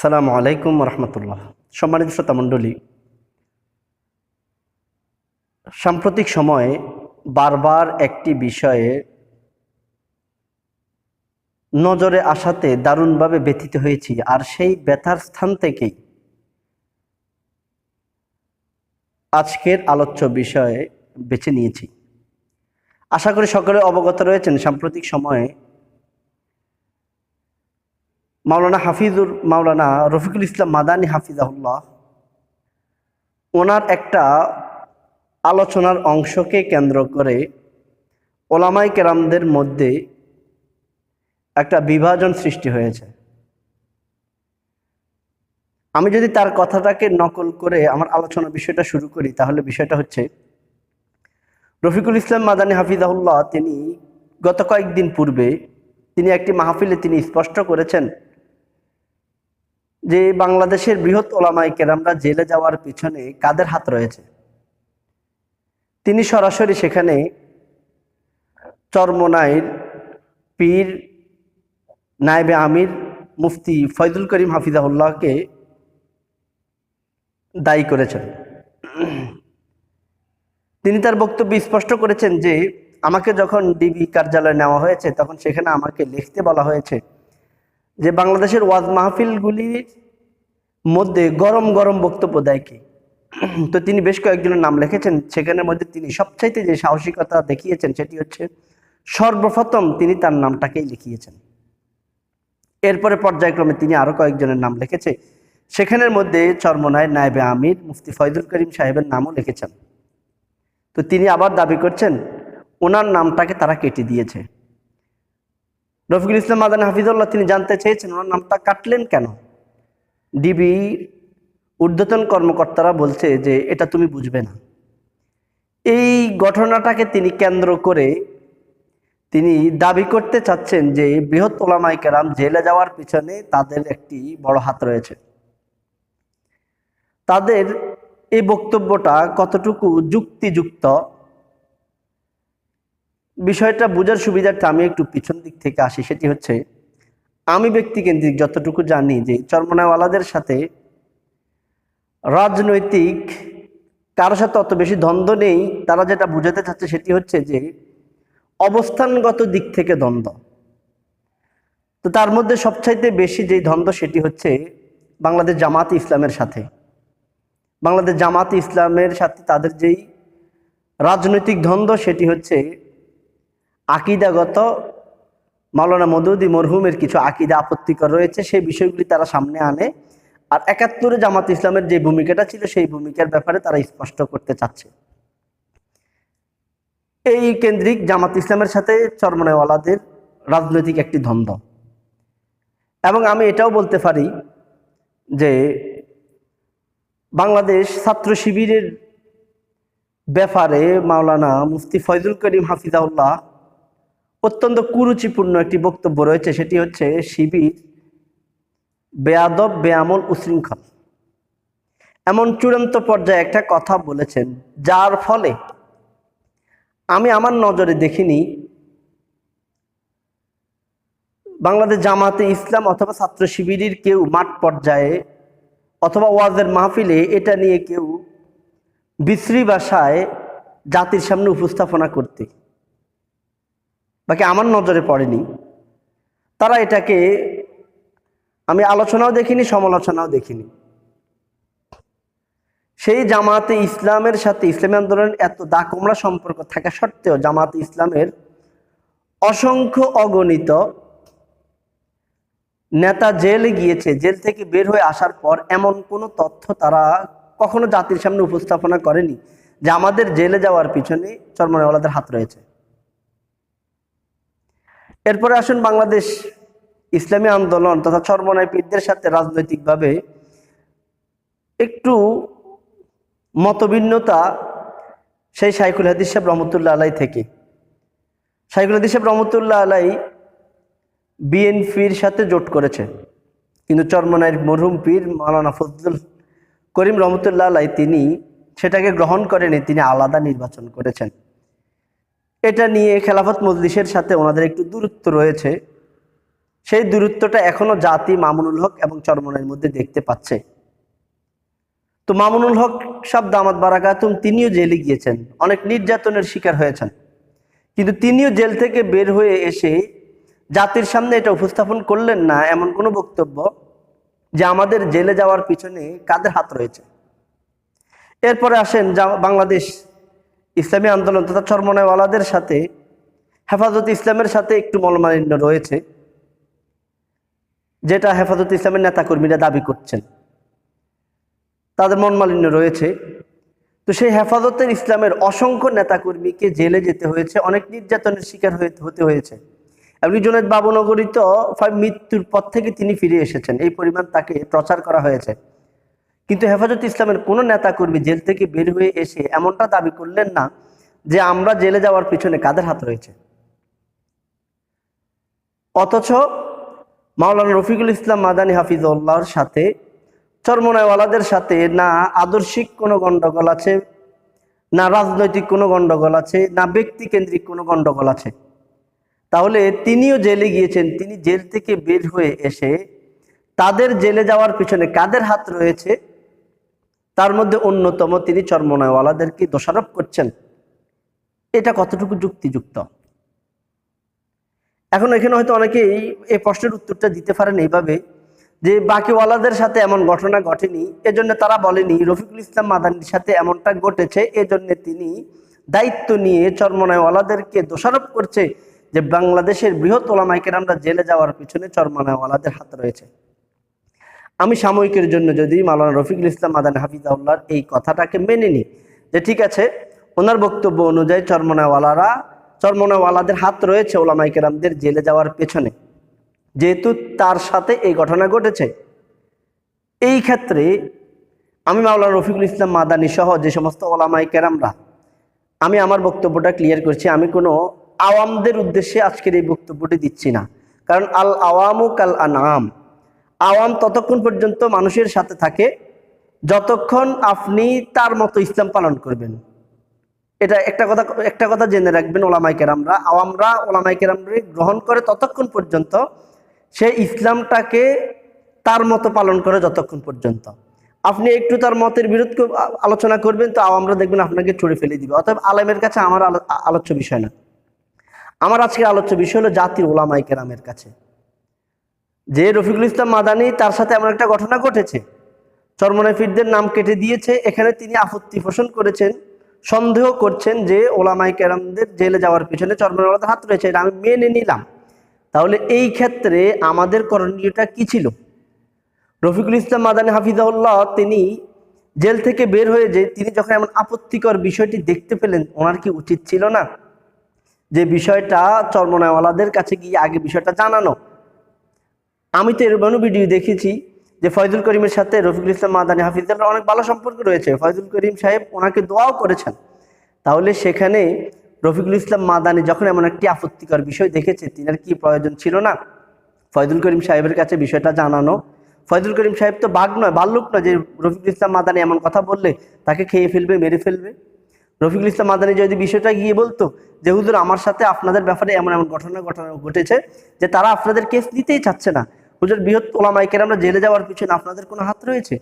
আসসালামু আলাইকুম রহমতুল্লাহ। সম্মানিত শ্রোতা মণ্ডলী, সাম্প্রতিক সময়ে বারবার একটি বিষয়ে নজরে আসাতে দারুণভাবে ব্যথিত হয়েছি, আর সেই ব্যথার স্থান থেকেই আজকের আলোচ্য বিষয়ে বেছে নিয়েছি। আশা করি সকলে অবগত রয়েছেন, সাম্প্রতিক সময়ে মাওলানা হাফিজুর, মাওলানা রফিকুল ইসলাম মাদানী হাফিজাহুল্লাহ, ওনার একটা আলোচনার অংশকে কেন্দ্র করে ওলামাই কেরামদের মধ্যে একটা বিভাজন সৃষ্টি হয়েছে। আমি যদি তার কথাটাকে নকল করে আমার আলোচনা বিষয়টা শুরু করি, তাহলে বিষয়টা হচ্ছে, রফিকুল ইসলাম মাদানী হাফিজাহুল্লাহ তিনি গত কয়েকদিন পূর্বে তিনি একটি মাহফিলে তিনি স্পষ্ট করেছেন যে বাংলাদেশের বৃহৎ ওলামাই কেরামরা জেলে যাওয়ার পিছনে কাদের হাত রয়েছে? তিনি সরাসরি সেখানে চরমনাইর পীর নায়েবে আমির মুফতি ফয়দুল করিম হাফিজাহুল্লাহকে দায়ী করেছেন। তিনি তার বক্তব্য স্পষ্ট করেছেন যে, আমাকে যখন ডিবি কার্যালয়ে নেওয়া হয়েছে, তখন সেখানে আমাকে লিখতে বলা হয়েছে যে বাংলাদেশের ওয়াজ মাহফিলগুলির মধ্যে গরম গরম বক্তব্য দেয় কি? তো তিনি বেশ কয়েকজনের নাম লিখেছেন, সেখানের মধ্যে তিনি সবচাইতে যে সাহসিকতা দেখিয়েছেন সেটি হচ্ছে, সর্বপ্রথম তিনি তার নামটাকেই লিখিয়েছেন। এরপরে পর্যায়ক্রমে তিনি আরও কয়েকজনের নাম লিখেছে, সেখানের মধ্যে চর্মনায় নায়েবে আমির, মুফতি ফয়দুল করিম সাহেবের নামও লিখেছেন। তো তিনি আবার দাবি করছেন, ওনার নামটাকে তারা কেটে দিয়েছে। রফিকুল ইসলাম মাদান হাফিজুল্লাহ, তিনি জানতে চেয়েছেন ওনার নামটা কাটলেন কেন? ডিবি ঊর্ধ্বতন কর্মকর্তারা বলছে যে এটা তুমি বুঝবে না। এই ঘটনাটাকে তিনি কেন্দ্র করে তিনি দাবি করতে চাচ্ছেন যে বৃহৎ ওলামাই কেরাম জেলে যাওয়ার পিছনে তাদের একটি বড় হাত রয়েছে। তাদের এই বক্তব্যটা কতটুকু যুক্তিযুক্ত বিষয়টা বোঝার সুবিধার্থে আমি একটু পিছন দিক থেকে আসি, সেটি হচ্ছে আমি ব্যক্তিকেন্দ্রিক যতটুকু জানি যে চরমনাওয়ালাদের সাথে রাজনৈতিক, কারও সাথে অত বেশি দ্বন্দ্ব নেই, তারা যেটা বুঝাতে চাচ্ছে সেটি হচ্ছে যে অবস্থানগত দিক থেকে দ্বন্দ্ব। তো তার মধ্যে সবচাইতে বেশি যেই দ্বন্দ্ব সেটি হচ্ছে বাংলাদেশ জামাত ইসলামের সাথে। বাংলাদেশ জামাত ইসলামের সাথে তাদের যেই রাজনৈতিক দ্বন্দ্ব সেটি হচ্ছে আকিদাগত মাওলানা মদুদি মরহুমের কিছু আকিদা আপত্তিকর রয়েছে, সেই বিষয়গুলি তারা সামনে আনে। আর একাত্তরে জামাত ইসলামের যে ভূমিকাটা ছিল, সেই ভূমিকার ব্যাপারে তারা স্পষ্ট করতে চাচ্ছে। এই কেন্দ্রিক জামাত ইসলামের সাথে চরমনেওয়ালাদের রাজনৈতিক একটি দ্বন্দ্ব। এবং আমি এটাও বলতে পারি যে বাংলাদেশ ছাত্র শিবিরের ব্যাপারে মাওলানা মুফতি ফয়জুল করিম হাফিজাউল্লাহ অত্যন্ত কুরুচিপূর্ণ একটি বক্তব্য রয়েছে, সেটি হচ্ছে শিবির বেয়াদব বেআমল উশৃঙ্খল। এমন চূড়ান্ত পর্যায়ে একটা কথা বলেছেন, যার ফলে আমি আমার নজরে দেখিনি বাংলাদেশ জামাতে ইসলাম অথবা ছাত্র শিবিরের কেউ মাঠ পর্যায়ে অথবা ওয়াজের মাহফিলে এটা নিয়ে কেউ বিশ্রী ভাষায় জাতির সামনে উপস্থাপনা করতে। বাকি আমার নজরে পড়েনি। তারা এটাকে আমি আলোচনাও দেখিনি, সমালোচনাও দেখিনি। সেই জামাতে ইসলামের সাথে, ইসলামী আন্দোলনের এত দাকমরা সম্পর্ক থাকা সত্ত্বেও জামাতে ইসলামের অসংখ্য অগণিত নেতা জেলে গিয়েছে, জেল থেকে বের হয়ে আসার পর এমন কোনো তথ্য তারা কখনো জাতির সামনে উপস্থাপনা করেনি যে আমাদের জেলে যাওয়ার পিছনে চরমনেওয়ালাদের হাত রয়েছে। এরপরে আসুন বাংলাদেশ ইসলামী আন্দোলন তথা চরমনায় পীরদের সাথে রাজনৈতিকভাবে একটু মতভিন্নতা সেই শাইকুল হাদিস সাহেব রহমতুল্লাহ আলাই থেকে। শাইকুল হাদিস সাহেব রহমতুল্লাহ আলাই বিএনপির সাথে জোট করেছে। কিন্তু চরমনায়ের মরহুম পীর মাওলানা ফজলুল করিম রহমতুল্লাহ আলাই তিনি সেটাকে গ্রহণ করেনি তিনি আলাদা নির্বাচন করেছেন। এটা নিয়ে খেলাফত মজলিসের সাথে ওনাদের একটু দূরত্ব রয়েছে। সেই দূরত্বটা এখনও জাতি মামুনুল হক এবং চরমনের মধ্যে দেখতে পাচ্ছে। তো মামুনুল হক সাহ দামাত বারাকাতুম তিনিও জেলে গিয়েছেন। অনেক নির্যাতনের শিকার হয়েছেন। কিন্তু তিনিও জেল থেকে বের হয়ে এসে জাতির সামনে এটা উপস্থাপন করলেন না এমন কোনো বক্তব্য যে আমাদের জেলে যাওয়ার পিছনে কাদের হাত রয়েছে। এরপরে আসেন বাংলাদেশ ইসলামী আন্দোলন তথা চরমনায়ওয়ালাদের সাথে, হেফাজত ইসলামের সাথে একটু মলমালিন্য রয়েছে, যেটা হেফাজত ইসলামের নেতাকর্মীরা দাবি করছেন। তাদের মনমালিন্য রয়েছে। তো সেই হেফাজতের ইসলামের অসংখ্য নেতাকর্মীকে জেলে যেতে হয়েছে, অনেক নির্যাতনের শিকার হতে হয়েছে। এমনি জুনেদ বাবুনগরী তো মৃত্যুর পর থেকে তিনি ফিরে এসেছেন। এই পরিমাণ তাকে প্রচার করা হয়েছে। কিন্তু হেফাজত ইসলামের কোনো নেতাকর্মী জেল থেকে বের হয়ে এসে এমনটা দাবি করলেন না যে আমরা জেলে যাওয়ার পিছনে কাদের হাত রয়েছে। অথচ মাওলানা রফিকুল ইসলাম মাদানী হাফিজউল্লাহর সাথে চরমনায়ওয়ালাদের সাথে না আদর্শিক কোনো গণ্ডগোল আছে, না রাজনৈতিক কোনো গণ্ডগোল আছে, না ব্যক্তিকেন্দ্রিক কোনো গণ্ডগোল আছে। তাহলে তিনিও জেলে গিয়েছেন, তিনি জেল থেকে বের হয়ে এসে তাদের জেলে যাওয়ার পিছনে কাদের হাত রয়েছে? তার মধ্যে অন্যতম তিনি চরমনায়ওয়ালাদেরকে দোষারোপ করছেন। এটা কতটুকু যুক্তিযুক্ত? এখন এখানে হয়তো অনেকেই এই প্রশ্নের উত্তরটা দিতে পারেন এইভাবে যে বাকিওয়ালাদের সাথে এমন ঘটনা ঘটেনি, এজন্য তারা বলেনি, রফিকুল ইসলাম মাদানির সাথে এমনটা ঘটেছে, এজন্য তিনি দায়িত্ব নিয়ে চরমনায়ওয়ালাদেরকে দোষারোপ করছে যে বাংলাদেশের বৃহৎ ওলামাইকের আমরা জেলে যাওয়ার পিছনে চরমনায়ওয়ালাদের হাত রয়েছে। আমি সাময়িকের জন্য যদি মাওলানা রফিকুল ইসলাম মাদান হাফিজাউল্লাহর এই কথাটাকে মেনে নিই, যে ঠিক আছে, ওনার বক্তব্য অনুযায়ী চরমনাওয়ালারা, চরমনাওয়ালাদের হাত রয়েছে ওলামাই কেরামদের জেলে যাওয়ার পেছনে। যেহেতু তার সাথে এই ঘটনা ঘটেছে। এই ক্ষেত্রে আমি মাওলানা রফিকুল ইসলাম মাদানি সহ যে সমস্ত ওলামাই কেরামরা, আমি আমার বক্তব্যটা ক্লিয়ার করছি। আমি কোনো আওয়ামদের উদ্দেশ্যে আজকের এই বক্তব্যটি দিচ্ছি না। কারণ আল আওয়ামু কাল আনাম আওয়াম ততক্ষণ পর্যন্ত মানুষের সাথে থাকে, যতক্ষণ আপনি তার মতো ইসলাম পালন করবেন। এটা একটা কথা একটা কথা জেনে রাখবেন ওলামাই কেরামরা। আওয়ামরা ওলামাই কেরামরে গ্রহণ করে ততক্ষণ পর্যন্ত, সে ইসলামটাকে তার মতো পালন করে যতক্ষণ পর্যন্ত। আপনি একটু তার মতের বিরোধ আলোচনা করবেন, তো আওয়ামরা দেখবেন আপনাকে ছুড়ে ফেলে দিবে। অতএব আলেমের কাছে আমার আলো- আলোচ্য বিষয় না। আমার আজকের আলোচ্য বিষয় হলো জাতির ওলামাই কেরামের কাছে। যে রফিকুল ইসলাম মাদানি তার সাথে এমন একটা ঘটনা ঘটেছে। চরমনাফিরদের নাম কেটে দিয়েছে। এখানে তিনি আপত্তি পোষণ করেছেন, সন্দেহ করছেন যে ওলামাই কেরামদের জেলে যাওয়ার পিছনে চরমনাওয়ালাদের হাত রয়েছে। এটা আমি মেনে নিলাম। তাহলে এই ক্ষেত্রে আমাদের করণীয়টা কি ছিল? রফিকুল ইসলাম মাদানী হাফিজাউল্লাহ তিনি জেল থেকে বের হয়ে যে তিনি যখন এমন আপত্তিকর বিষয়টি দেখতে পেলেন, ওনার কি উচিত ছিল না? যে বিষয়টা চর্মনাওয়ালাদের কাছে গিয়ে আগে বিষয়টা জানানো। আমি তো এরকম ভিডিও দেখেছি যে ফয়জুল করিমের সাথে রফিকুল ইসলাম মাদানী হাফিজুল্লাহ অনেক ভালো সম্পর্ক রয়েছে। ফয়জুল করিম সাহেব ওনাকে দোয়াও করেছেন। তাহলে সেখানে রফিকুল ইসলাম মাদানী যখন এমন একটি আপত্তিকর বিষয় দেখেছে, তিনার কি প্রয়োজন ছিল না? ফয়জুল করিম সাহেবের কাছে বিষয়টা জানানো। ফয়জুল করিম সাহেব তো বাঘ নয় বাল্যুক নয় যে রফিকুল ইসলাম মাদানী এমন কথা বললে তাকে খেয়ে ফেলবে, মেরে ফেলবে। রফিকুল ইসলাম মাদানী যদি বিষয়টা গিয়ে বলতো যে, হুজুর, আমার সাথে আপনাদের ব্যাপারে এমন এমন ঘটনা ঘটনা ঘটেছে যে, তারা আপনাদের কেস নিতেই চাচ্ছে না। হুজুর বৃহৎ ওলামাইকের আমরা জেলে যাওয়ার পিছনে আপনাদের কোনো হাত রয়েছে?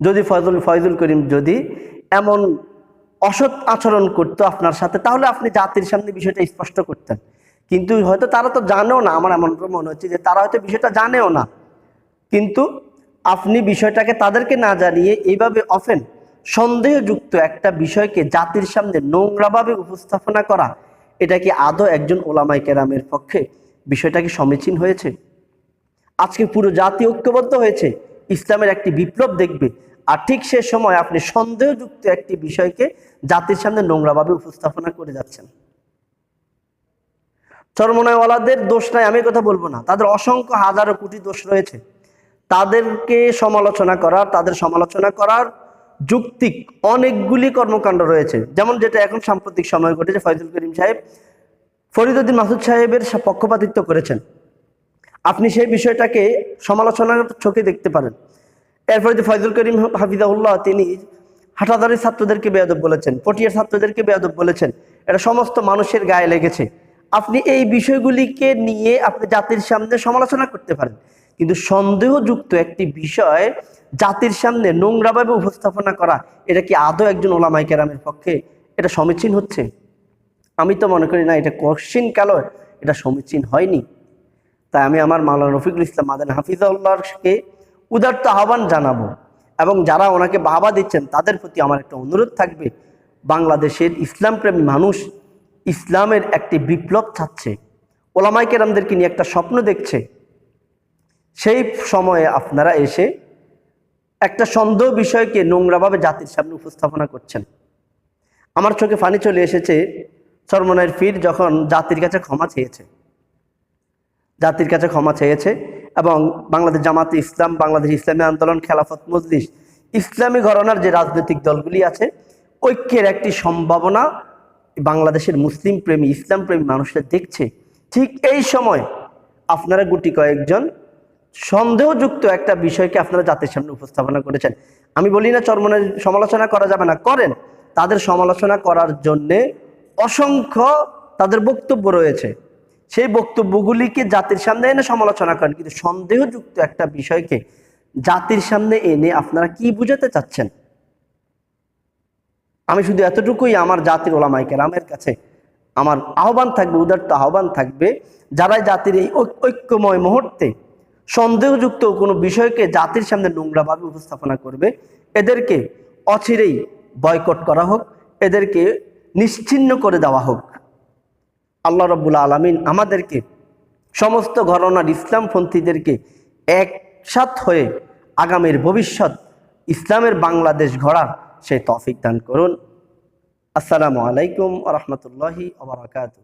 যদি ফয়জুল ফয়জুল করিম যদি এমন অসৎ আচরণ করতো আপনার সাথে, তাহলে আপনি জাতির সামনে বিষয়টা স্পষ্ট করতেন। কিন্তু হয়তো তারা তো জানেও না, আমার এমন মনে হচ্ছে যে তারা হয়তো বিষয়টা জানেও না। কিন্তু আপনি বিষয়টাকে তাদেরকে না জানিয়ে এইভাবে অফেন, সন্দেহযুক্ত একটা বিষয়কে জাতির সামনে নোংরাভাবে উপস্থাপনা করা, এটা কি আদৌ একজন ওলামাই কেরামের পক্ষে বিষয়টা কি সমীচীন হয়েছে? আজকে পুরো জাতি ঐক্যবদ্ধ হয়েছে, ইসলামের একটি বিপ্লব দেখবে। আর ঠিক সে সময় আপনি সন্দেহযুক্ত একটি বিষয়কে জাতির সামনে নোংরাভাবে উপস্থাপনা করে যাচ্ছেন। চরমনায়ওয়ালাদের দোষ নাই, আমি কথা বলব না। তাদের অসংখ্য হাজারো কোটি দোষ রয়েছে। তাদেরকে সমালোচনা করার, তাদের সমালোচনা করার যুক্তিক অনেকগুলি কর্মকাণ্ড রয়েছে। যেমন যেটা এখন সাম্প্রতিক সময় ঘটেছে, ফয়জুল করিম সাহেব ফরিদুদ্দিন মাসুদ সাহেবের পক্ষপাতিত্ব করেছেন। আপনি সেই বিষয়টাকে সমালোচনার চোখে দেখতে পারেন। এরপরে যে ফয়জুল করিম হাফিজাউল্লাহ তিনি হাটাদারের ছাত্রদেরকে বেয়াদব বলেছেন, পটিয়ার ছাত্রদেরকে বেয়াদব বলেছেন, এটা সমস্ত মানুষের গায়ে লেগেছে। আপনি এই বিষয়গুলিকে নিয়ে আপনি জাতির সামনে সমালোচনা করতে পারেন, কিন্তু সন্দেহযুক্ত একটি বিষয়, জাতির সামনে নোংরাভাবে উপস্থাপনা করা, এটা কি আদৌ একজন ওলামাই কেরামের পক্ষে এটা সমীচীন হচ্ছে? আমি তো মনে করি না, এটা কোশ্চিন কাল এটা সমীচীন হয়নি। তাই আমি আমার মাওলানা রফিকুল ইসলাম মাদান হাফিজাউল্লাহকে উদার্ত আহ্বান জানাব এবং যারা ওনাকে বাবা দিচ্ছেন, তাদের প্রতি আমার একটা অনুরোধ থাকবে। বাংলাদেশের ইসলামপ্রেমী মানুষ ইসলামের একটি বিপ্লব চাচ্ছে। ওলামাই কেরামদেরকে নিয়ে একটা স্বপ্ন দেখছে। সেই সময়ে আপনারা এসে একটা সন্দেহ বিষয়কে নোংরাভাবে জাতির সামনে উপস্থাপনা করছেন। আমার চোখে ফানি চলে এসেছে সরমনের ফির যখন জাতির কাছে ক্ষমা চেয়েছে। জাতির কাছে ক্ষমা চেয়েছে এবং বাংলাদেশ জামাতে ইসলাম, বাংলাদেশ ইসলামী আন্দোলন, খেলাফত মজলিস, ইসলামী ঘরানার যে রাজনৈতিক দলগুলি আছে, ঐক্যের একটি সম্ভাবনা বাংলাদেশের মুসলিম প্রেমী, ইসলাম প্রেমী মানুষরা দেখছে। ঠিক এই সময় আপনারা গুটি কয়েকজন সন্দেহযুক্ত একটা বিষয়কে আপনারা জাতির সামনে উপস্থাপনা করেছেন। আমি বলি না চরমনের সমালোচনা করা যাবে না, করেন। তাদের সমালোচনা করার জন্যে অসংখ্য তাদের বক্তব্য রয়েছে। সেই বক্তব্যগুলিকে জাতির সামনে এনে সমালোচনা করেন। কিন্তু সন্দেহযুক্ত একটা বিষয়কে জাতির সামনে এনে আপনারা কি বুঝাতে চাচ্ছেন? আমি শুধু এতটুকুই আমার জাতির ওলামাই কেরামের কাছে আমার আহ্বান থাকবে উদার্ত আহ্বান থাকবে যারা জাতির এই ঐক্যময় মুহূর্তে সন্দেহযুক্ত কোনো বিষয়কে জাতির সামনে নোংরাভাবে উপস্থাপনা করবে, এদেরকে অচিরেই বয়কট করা হোক, এদেরকে নিশ্চিহ্ন করে দেওয়া হোক। আল্লাহ রব্বুল আলমিন আমাদেরকে সমস্ত ঘরনার ইসলামপন্থীদেরকে একসাথ হয়ে আগামীর ভবিষ্যৎ ইসলামের বাংলাদেশ গড়ার সেই তফিক দান করুন। আসসালামু আলাইকুম রহমতুল্লাহি আবরাকাতু